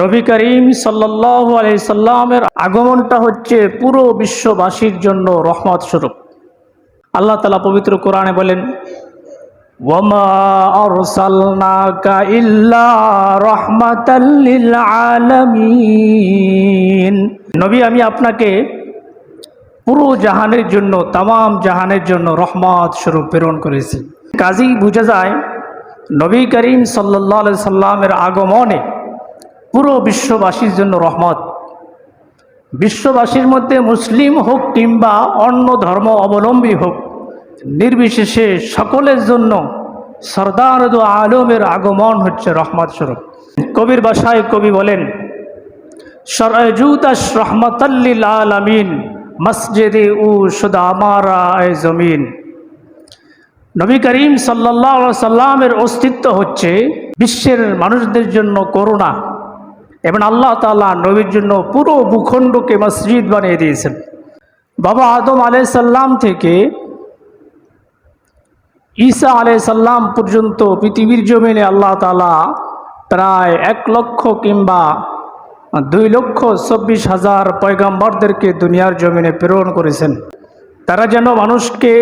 নবী করিম সাল্লাহ সাল্লামের আগমনটা হচ্ছে পুরো বিশ্ববাসীর জন্য রহমত স্বরূপ। আল্লাহ তালা পবিত্র কোরআনে বলেন নবী, আমি আপনাকে পুরো জাহানের জন্য তাম জাহানের জন্য রহমত স্বরূপ প্রেরণ করেছি। কাজী বোঝা যায়, নবী করিম সাল্লাহ সাল্লামের আগমনে পুরো বিশ্ববাসীর জন্য রহমত। বিশ্ববাসীর মধ্যে মুসলিম হোক কিংবা অন্য ধর্ম অবলম্বী হোক, নির্বিশেষে সকলের জন্য সর্দার আলমের আগমন হচ্ছে রহমত স্বরূপ। কবির বাসায় কবি বলেন সরজুদাস রহমতাল্লিল আলমিন, মসজিদে উ সুদা আমারা জমিন। নবী করিম সাল্লাহ সাল্লামের অস্তিত্ব হচ্ছে বিশ্বের মানুষদের জন্য করুণা। এবং আল্লাহ তালা নবীর জন্য পুরো ভূখণ্ডকে মসজিদ বানিয়ে দিয়েছেন। বাবা আদম আলাই সাল্লাম থেকে ঈসা আলাই সাল্লাম পর্যন্ত পৃথিবীর জমিনে আল্লাহ তালা প্রায় এক লক্ষ কিংবা দুই লক্ষ চব্বিশ হাজার পয়গাম্বরদেরকে দুনিয়ার জমিনে প্রেরণ করেছেন। তারা যেন মানুষকে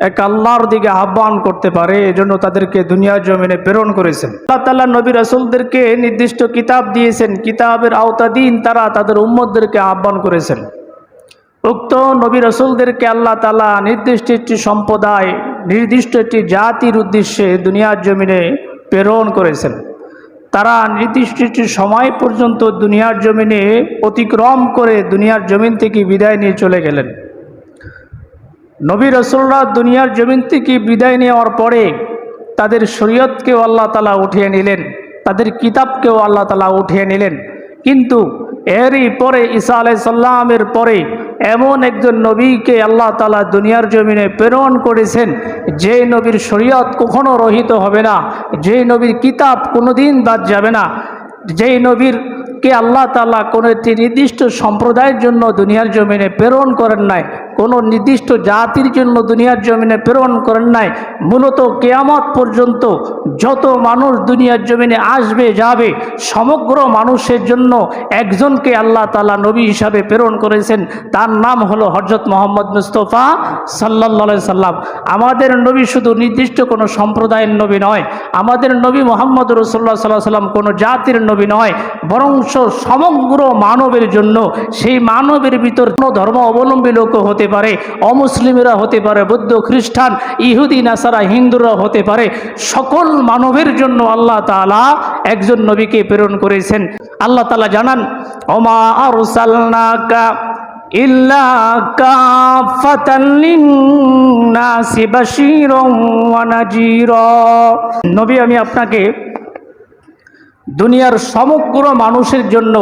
এক আল্লাহর দিকে আহ্বান করতে পারে, এজন্য তাদেরকে দুনিয়ার জমিনে প্রেরণ করেছেন। আল্লাহ তাল্লাহ নবী রসুলদেরকে নির্দিষ্ট কিতাব দিয়েছেন, কিতাবের আওতাধীন তারা তাদের উম্মদদেরকে আহ্বান করেছেন। উক্ত নবী রসুলদেরকে আল্লাহ তালা নির্দিষ্ট একটি সম্প্রদায়, নির্দিষ্ট একটি জাতির উদ্দেশ্যে দুনিয়ার জমিনে প্রেরণ করেছেন। তারা নির্দিষ্ট একটি সময় পর্যন্ত দুনিয়ার জমিনে অতিক্রম করে দুনিয়ার জমিন থেকে বিদায় নিয়ে চলে গেলেন। নবী রসুল্লাহ দুনিয়ার জমিন থেকে বিদায় নেওয়ার পরে তাদের শরীয়তকেও আল্লাহ তালা উঠিয়ে নিলেন, তাদের কিতাবকেও আল্লাহ তালা উঠিয়ে নিলেন। কিন্তু এরই পরে ঈসা আলাই সাল্লামের পরে এমন একজন নবীকে আল্লাহ তালা দুনিয়ার জমিনে প্রেরণ করেছেন যে নবীর শরীয়ত কখনো রহিত হবে না যে নবীর কিতাব কোনোদিন বাদ যাবে না, যেই নবীর কে আল্লাহ তালা কোনো একটি নির্দিষ্ট সম্প্রদায়ের জন্য দুনিয়ার জমিনে প্রেরণ করেন নাই কোনো নির্দিষ্ট জাতির জন্য দুনিয়ার জমিনে প্রেরণ করেন নাই। মূলত কেয়ামত পর্যন্ত যত মানুষ দুনিয়ার জমিনে আসবে, যাবে, সমগ্র মানুষের জন্য একজনকে আল্লাহ তালা নবী হিসাবে প্রেরণ করেছেন। তার নাম হলো হজরত মোহাম্মদ মুস্তফা সাল্লা সাল্লাম। আমাদের নবী শুধু নির্দিষ্ট কোনো সম্প্রদায়ের নবী নয়, আমাদের নবী মোহাম্মদ রসুল্লাহ সাল্লাহ সাল্লাম কোনো জাতির নবী নয়, বরংশ সমগ্র মানবের জন্য সেই মানবের ভিতর কোনো ধর্ম অবলম্বী লোক হতে পারে, অমুসলিমেরা হতে পারে, বৌদ্ধ, খ্রিস্টান, ইহুদি, নাসারা, হিন্দুরা হতে পারে, সকল মানবের জন্য আল্লাহ তালা একজন নবীকে প্রেরণ করেছেন। আল্লাহ তালা জানান, ওমা ওয়া নবী, আমি আপনাকে দুনিয়ার সমগ্র মানুষের জন্য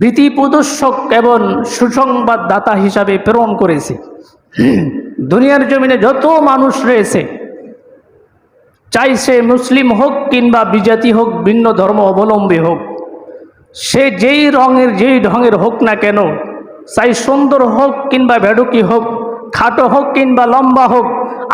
ভীতি প্রদর্শক এবং সুসংবাদদাতা হিসাবে প্রেরণ করেছে। দুনিয়ার জমিনে যত মানুষ রয়েছে, চাই সে মুসলিম হোক কিংবা বিজাতি হোক, ভিন্ন ধর্ম অবলম্বী হোক, সে যেই রঙের, যেই ঢঙের হোক না কেন, চাই সুন্দর হোক কিংবা ভেডুকি হোক, খাটো হোক কিংবা লম্বা হোক,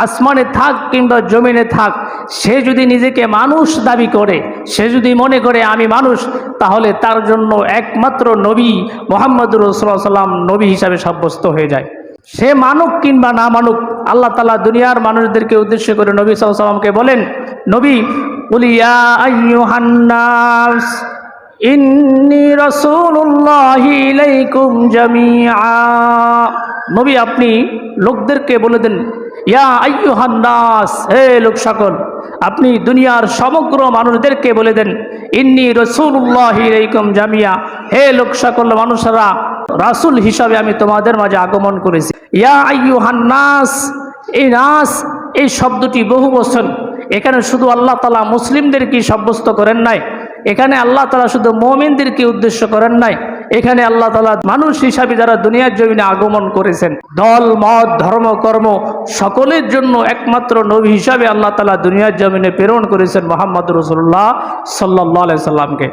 আসমানে থাক কিংবা জমিনে থাক সে যদি নিজেকে মানুষ দাবি করে, সে যদি মনে করে আমি মানুষ, তাহলে তার জন্য একমাত্র নবী মোহাম্মদ রসুল্লাহ সাল্লাম নবী হিসাবে সাব্যস্ত হয়ে যায়। সে মানুক কিংবা না মানুক, আল্লাহ তালা দুনিয়ার মানুষদেরকে উদ্দেশ্য করে নবী সাল্লামকে বলেন, নবী উলিয়া নবী, আপনি লোকদেরকে বলে দেন, ইয়া আইয়ুহান্নাস হে লোক সকল আপনি দুনিয়ার সমগ্র মানুষদেরকে বলে দেন, ইন্নি রসুল্লাহ ইলাইকুম জামিয়া। হে লোক সকল মানুষেরা, রাসুল হিসাবে আমি তোমাদের মাঝে আগমন করেছি। ইয়া আইয়ুহান্নাস এই নাস, এই শব্দটি বহু বছর এখানে শুধু আল্লাহ তালা মুসলিমদেরকে সাব্যস্ত করেন নাই, এখানে আল্লাহ তালা শুধু মমিনদেরকে উদ্দেশ্য করেন নাই। এখানে আল্লাহ তালা মানুষ হিসাবে যারা দুনিয়ার জমিনে আগমন করেছেন, দল, মত, ধর্ম, কর্ম, সকলের জন্য একমাত্র নবী হিসাবে আল্লাহ তালা দুনিয়ার জমিনে প্রেরণ করেছেন মোহাম্মদ রসুল্লাহ সাল্লাহ সাল্লামকে